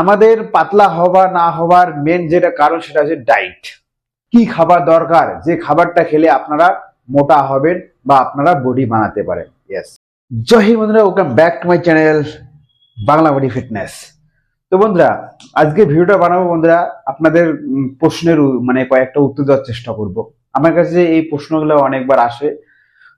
আমাদের পাতলা হওয়া, না হওয়ার মেন যেটা কারণ সেটা হচ্ছে ডায়েট কি খাবার দরকার? যে খাবারটা খেলে আপনারা মোটা হবেন বা আপনারা বডি বানাতে পারেন। ইয়েস জয় বন্ধুরা welcome back to my channel Bangla body fitness তো বন্ধুরা, আজকে ভিডিওটা বানাবো বন্ধুরা, আপনাদের প্রশ্নের মানে কয়েকটা উত্তর দেওয়ার চেষ্টা করব। আমার কাছে এই প্রশ্নগুলো অনেকবার আসে।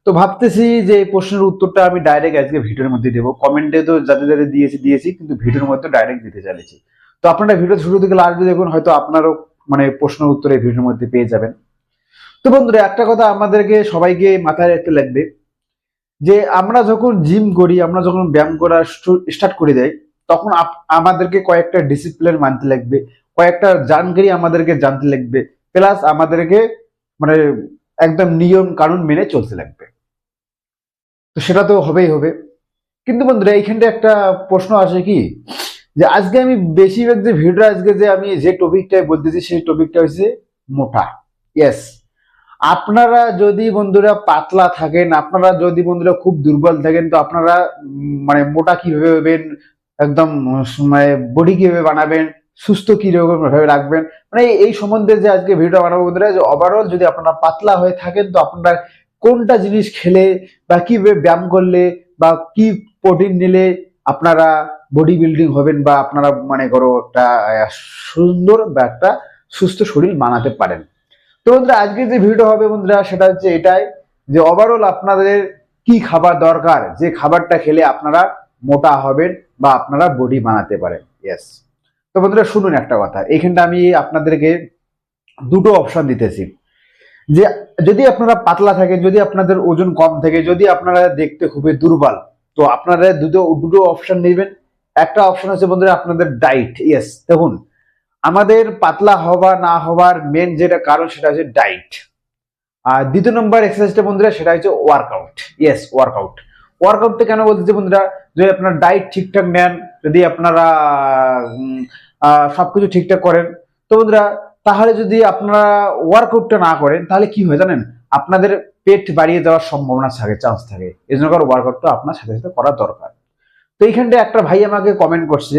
তো ভাবতেছি যে এই প্রশ্নের উত্তরটা আমি ডাইরেক্ট আজকে ভিডিওর মধ্যে দেবো। কমেন্টে তো যাতে যাতে দিয়েছি দিয়েছি, কিন্তু ভিডিওর মধ্যে ডাইরেক্ট দিতে চাইছি। তো আপনারা ভিডিও শুরু থেকে লাস্ট দেখুন, হয়তো আপনারও মানে প্রশ্নের উত্তর এই ভিডিওর মধ্যে পেয়ে যাবেন। তো বন্ধুরা, একটা কথা আমাদেরকে সবাইকে মাথায় রাখতে লাগবে যে আমরা যখন জিম করি, আমরা যখন ব্যায়াম করা স্টার্ট করে দেয়, তখন আমাদেরকে কয়েকটা ডিসিপ্লিন মানতে লাগবে, কয়েকটা জানকারি আমাদেরকে জানতে লাগবে প্লাস আমাদেরকে মানে একদম নিয়ম কানুন মেনে চলতে লাগবে। তো সেটা তো হবেই হবে। কিন্তু বন্ধুরা এইখানটা একটা প্রশ্ন আসে কি? যে আজকে আমি বেশিরভাগ যে ভিডিও আজকে যে আমি যে টপিকটাই বলতেছি, সেই টপিকটা হচ্ছে মোটা। ইয়েস আপনারা যদি বন্ধুরা পাতলা থাকেন, আপনারা যদি বন্ধুরা খুব দুর্বল থাকেন, তো আপনারা মানে মোটা কীভাবে হবেন, একদম মানে বডি কীভাবে বানাবেন সুস্থ কীরকম ভাবে রাখবেন? মানে এই- সম্বন্ধে যে আজকে ভিডিও বানাবো বন্ধুরা, যে ওভারঅল যদি আপনারা পাতলা হয়ে থাকেন, তো আপনারা কোনটা জিনিস খেলে বা কীভাবে ব্যায়াম করলে বা কি প্রোটিন নিলে আপনারা বডি বিল্ডিং হবেন বা আপনারা মানে করো একটা সুন্দর বা একটা সুস্থ শরীর বানাতে পারেন। তো বন্ধুরা, আজকে যে ভিডিও হবে বন্ধুরা, সেটা হচ্ছে এটাই যে ওভারঅল আপনাদের কি খাবার দরকার? যে খাবারটা খেলে আপনারা মোটা হবেন বা আপনারা বডি বানাতে পারেন। ইয়েস তো বন্ধুরা, শুনুন একটা কথা। এইখানটা আমি আপনাদেরকে দুটো অপশন দিতেছি। যে যদি আপনারা পাতলা থাকেন, যদি আপনাদের ওজন কম থাকে, যদি আপনারা দেখতে খুবই দুর্বল, তো আপনারা দুটো দুটো অপশন নেবেন। একটা অপশন হচ্ছে বন্ধুরা, আপনাদের ডাইট ইয়েস দেখুন, আমাদের পাতলা হওয়া, না হওয়ার মেন যেটা কারণ সেটা হচ্ছে ডাইট আর দ্বিতীয় নম্বর এক্সারসাইজটা বন্ধুরা, সেটা হচ্ছে ওয়ার্কআউট ইয়েস ওয়ার্কআউট ওয়ার্কআউটটা কেন বলতেছি বন্ধুরা, যদি আপনার ডাইট ঠিকঠাক নেন যদি আপনারা উম, আহ, সবকিছু ঠিকঠাক করেন। তো বন্ধুরা তাহলে যদি আপনারা ওয়ার্কআউটটা না করেন তাহলে কি হয় জানেন? আপনাদের পেট বাড়িয়ে যাওয়ার সম্ভাবনা থাকে চান্স থাকে। এই জন্য ওয়ার্কআউটটা আপনার সাথে সাথে করা দরকার। তো এইখানটা একটা ভাই আমাকে কমেন্ট করছে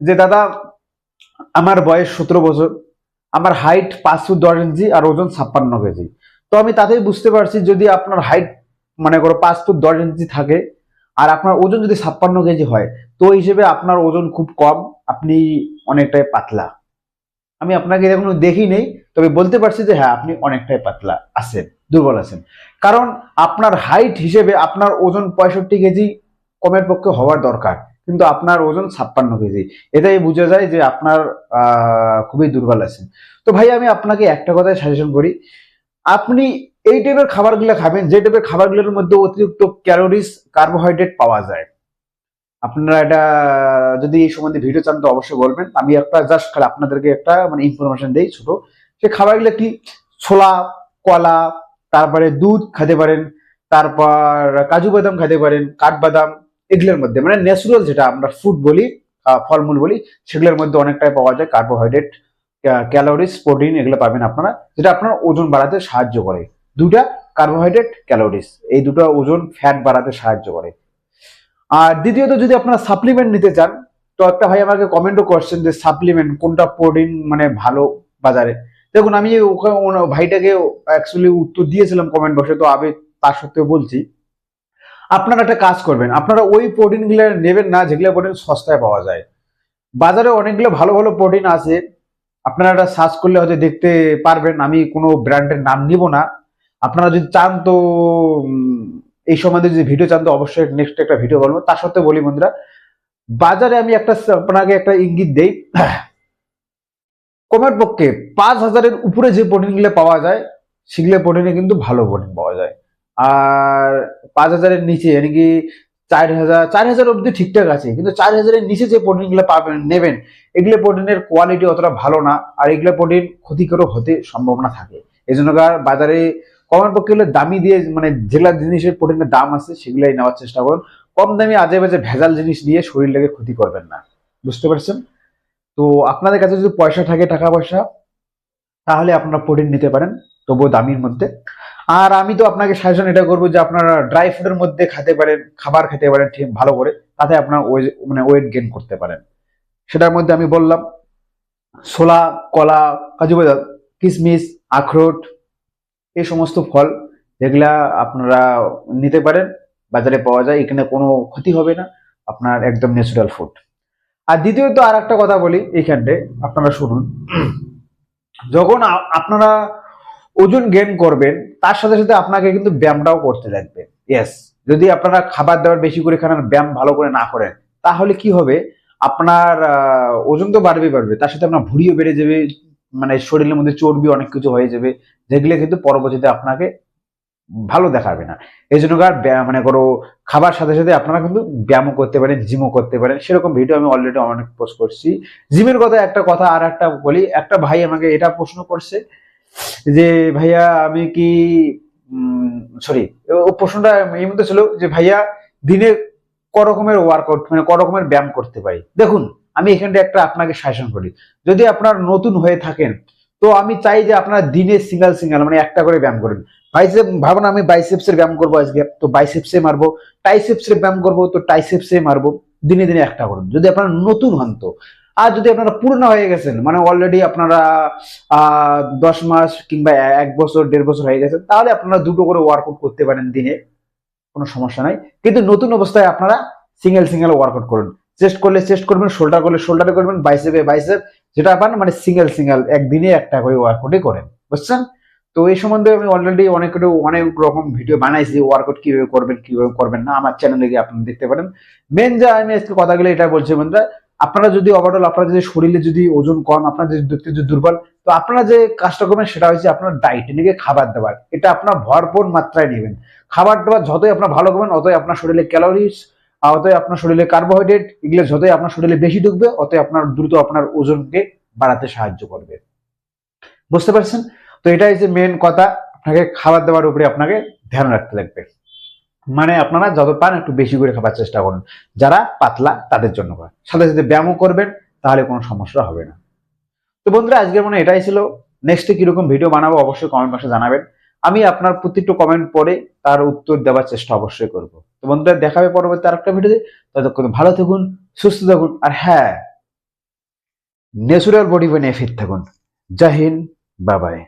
যে দাদা আমার বয়স সতেরো বছর আমার হাইট পাঁচ ফুট দশ ইঞ্চি আর ওজন ছাপ্পান্ন কেজি। তো আমি তাতেই বুঝতে পারছি যদি আপনার হাইট মনে করো পাঁচ ফুট দশ ইঞ্চি থাকে আর আপনার ওজন যদি ছাপ্পান্ন কেজি হয়, তো হিসেবে আপনার ওজন খুব কম, আপনি অনেকটাই পাতলা। আমি আপনাকে এখনও দেখি নেই, তবে বলতে পারছি যে হ্যাঁ আপনি অনেকটাই পাতলা আছেন, দুর্বল আছেন। কারণ আপনার হাইট হিসেবে আপনার ওজন পঁয়ষট্টি কেজি কমের পক্ষে হওয়ার দরকার, কিন্তু আপনার ওজন ছাপ্পান্ন কেজি। এটাই বোঝা যায় যে আপনার খুবই দুর্বল আছেন। তো ভাই, আমি আপনাকে একটা কথাই সাজেশন করি। আপনি এই টাইপের খাবারগুলো খাবেন, যে টাইপের খাবারগুলোর মধ্যে অতিরিক্ত ক্যালোরিজ কার্বোহাইড্রেট পাওয়া যায়। আপনারা এটা, যদি এই সম্বন্ধে ভিডিও চান তো অবশ্যই বলবেন। আমি একটা জাস্ট খালি আপনাদেরকে একটা মানে ইনফরমেশন দেই ছোট। সে খাবারগুলো কি? ছোলা, কলা, তারপরে দুধ খেতে পারেন, তারপর কাজু বাদাম খেতে পারেন, কাঠবাদাম, এগুলোর মধ্যে। মানে ন্যাচুরাল যেটা আমরা ফুড বলি ফলমূল বলি, সেগুলোর মধ্যে অনেকটাই পাওয়া যায়। কার্বোহাইড্রেট ক্যালোরিজ প্রোটিন এগুলো পাবেন আপনারা, যেটা আপনার ওজন বাড়াতে সাহায্য করে। দুটা কার্বোহাইড্রেট ক্যালোরিজ এই দুটো ওজন ফ্যাট বাড়াতে সাহায্য করে। আর দ্বিতীয়ত যদি আপনারা সাপ্লিমেন্ট নিতে চান, তো একটা ভাই আমাকে কমেন্টও করছেন যে সাপ্লিমেন্ট কোনটা প্রোটিন মানে ভালো বাজারে। দেখুন, আমি ভাইটাকে অ্যাকচুয়ালি উত্তর দিয়েছিলাম কমেন্ট বক্সে তো আমি তার সত্ত্বেও বলছি, আপনারা একটা কাজ করবেন, আপনারা ওই প্রোটিনগুলো নেবেন না, যেগুলো প্রোটিন সস্তায় পাওয়া যায়। বাজারে অনেকগুলো ভালো ভালো প্রোটিন আছে, আপনারা সার্চ করলে হয়তো দেখতে পারবেন, আমি কোনো ব্র্যান্ডের নাম নিব না। আপনারা যদি চান তো এই সম্বন্ধে যদি ভিডিও চান তো অবশ্যই নেক্সট একটা ভিডিও বলব তার সত্ত্বেও বলি বন্ধুরা, বাজারে আমি একটা আপনাকে একটা ইঙ্গিত দেই। কমের পক্ষে পাঁচ হাজারের উপরে যে প্রোটিনগুলো পাওয়া যায়, সেগুলো প্রোটিনে কিন্তু ভালো প্রোটিন পাওয়া যায়। আর পাঁচ হাজারের নিচে মানে কি চার হাজার চার হাজার অব্দি ঠিকঠাক আছে, কিন্তু চার হাজারের নিচে যে প্রোটিনগুলো পাবেন, নেবেন, এগুলো প্রোটিনের কোয়ালিটি অতটা ভালো না, আর এগুলো প্রোটিন ক্ষতিকরও হতে সম্ভাবনা থাকে। এই জন্য বাজারে কমের পক্ষে হলে দামি দিয়ে মানে যেগুলা জিনিসের প্রোটিনের দাম আছে, সেগুলাই নেওয়ার চেষ্টা করুন। কম দামি, আজে বাজে ভেজাল জিনিস নিয়ে শরীরটাকে ক্ষতি করবেন না। বুঝতে পারছেন? তো আপনাদের কাছে যদি পয়সা থাকে টাকা পয়সা তাহলে আপনারা প্রোটিন নিতে পারেন, তবুও দামির মধ্যে। আর আমি তো আপনাকে সাজেশন এটা করব যে আপনারা ড্রাই ফুডের মধ্যে খেতে পারেন, খাবার খেতে পারেন ঠিক ভালো করে, তাতে আপনার মানে ওয়েট গেন করতে পারেন। সেটার মধ্যে আমি বললাম, ছোলা, কলা, কাজু বাদাম কিশমিশ আখরোট এই সমস্ত ফল যেগুলা আপনারা নিতে পারেন, বাজারে পাওয়া যায়, এখানে কোনো ক্ষতি হবে না, আপনার একদম ন্যাচারাল ফুড আর দ্বিতীয়ত আর একটা কথা বলি এইখানটে আপনারা শুনুন। যখন আপনারা ওজন গেইন করবেন, তার সাথে সাথে আপনাকে কিন্তু ব্যায়ামটাও করতে লাগবে। ইয়েস যদি আপনারা খাবার দাবার বেশি করে খান ব্যায়াম ভালো করে না করেন, তাহলে কি হবে? আপনার ওজন তো বাড়বে বাড়বে, তার সাথে আপনার ভুঁড়িও বেড়ে যাবে মানে শরীরের মধ্যে চর্বি অনেক কিছু হয়ে যাবে, যেগুলো কিন্তু পরবর্তীতে আপনাকে ভালো দেখাবে না। এই জন্য মানে করো, খাবার সাথে সাথে আপনারা কিন্তু ব্যায়ামও করতে পারেন জিমও করতে পারেন। সেরকম ভিডিও আমি অলরেডি অনেক পোস্ট করছি। জিমের কথা একটা কথা আর একটা বলি। একটা ভাই আমাকে এটা প্রশ্ন করছে যে, ভাইয়া, আমি কি সরি ও প্রশ্নটা এই মধ্যে ছিল যে, ভাইয়া, দিনে ক রকমের ওয়ার্কআউট মানে ক রকমের ব্যায়াম করতে পারি? দেখুন আমি এখানটা একটা আপনাকে সাজেশন করি। যদি আপনার নতুন হয়ে থাকেন, তো আমি চাই যে আপনার দিনে সিঙ্গেল সিঙ্গেল মানে একটা করে ব্যায়াম করেন। বাইসেপ ভাবুন আমি বাইসেপসের ব্যায়াম করব আজকে, তো বাইসেপসে মারবো টাইসেপসের ব্যায়াম করব, তো টাইসেপসে মারবো, দিনে দিনে একটা করুন। যদি আপনারা নতুন হন তো। আর যদি আপনারা পুরনো হয়ে গেছেন মানে অলরেডি আপনারা দশ মাস কিংবা এক বছর, দেড় বছর হয়ে গেছেন তাহলে আপনারা দুটো করে ওয়ার্কআউট করতে পারেন দিনে, কোনো সমস্যা নাই। কিন্তু নতুন অবস্থায় আপনারা সিঙ্গেল সিঙ্গেল ওয়ার্কআউট করুন। চেস্ট করলে চেস্ট করবেন, শোল্ডার করলে শোল্ডারে করবেন বাইসেপে বাইসেপ যেটা পান মানে সিঙ্গেল সিঙ্গেল একদিনে একটা করে ওয়ার্কআউটই করেন, বুঝছেন? তো এই সম্বন্ধে আমি অলরেডি অনেক অনেক রকম ভিডিও বানাইছি ওয়ার্কআউট কীভাবে করবেন কীভাবে করবেন না, আমার চ্যানেলে গিয়ে আপনারা দেখতে পারেন। মেন যা আমি আজকে কথাগুলো এটা বলছি বন্ধুরা, আপনারা যদি ওভারঅল আপনার যদি শরীরে যদি ওজন কম, আপনার যদি দেখতে যদি দুর্বল, তো আপনারা যে কাজটা করবেন সেটা হচ্ছে আপনার ডায়েট নিয়ে খাবার দাবার এটা আপনার ভরপুর মাত্রায় নেবেন। খাবার দাবার যতই আপনার ভালো করবেন, অতই আপনার শরীরে ক্যালোরিজ অতই আপনার শরীরে কার্বোহাইড্রেট এগুলো যতই আপনার শরীরে বেশি ঢুকবে অতএব আপনার দ্রুত আপনার ওজনকে বাড়াতে সাহায্য করবে। বুঝতে পারছেন? তো এটাই যে মেন কথা, আপনাকে খাবার দাবার উপরে আপনাকে ধ্যান রাখতে লাগবে। মানে আপনারা যত পান একটু বেশি করে খাবার চেষ্টা করুন। যারা পাতলা, তাদের জন্য সাথে সাথে ব্যায়ামও করবেন, তাহলে কোনো সমস্যা হবে না। তো বন্ধুরা, আজকের মনে এটাই ছিল। নেক্সটে কীরকম ভিডিও বানাবো, অবশ্যই কমেন্ট বক্সে জানাবেন। আমি আপনার প্রতিটি কমেন্ট পড়ে তার উত্তর দেওয়ার চেষ্টা অবশ্যই করব। তো বন্ধুরা, দেখাবে পরবর্তী আরেকটা ভিডিওতে ততক্ষণ ভালো থাকুন, সুস্থ থাকুন, আর হ্যাঁ ন্যাচুরাল বডি বানিয়ে ফিট থাকুন। জয় হিন্দ বাবাই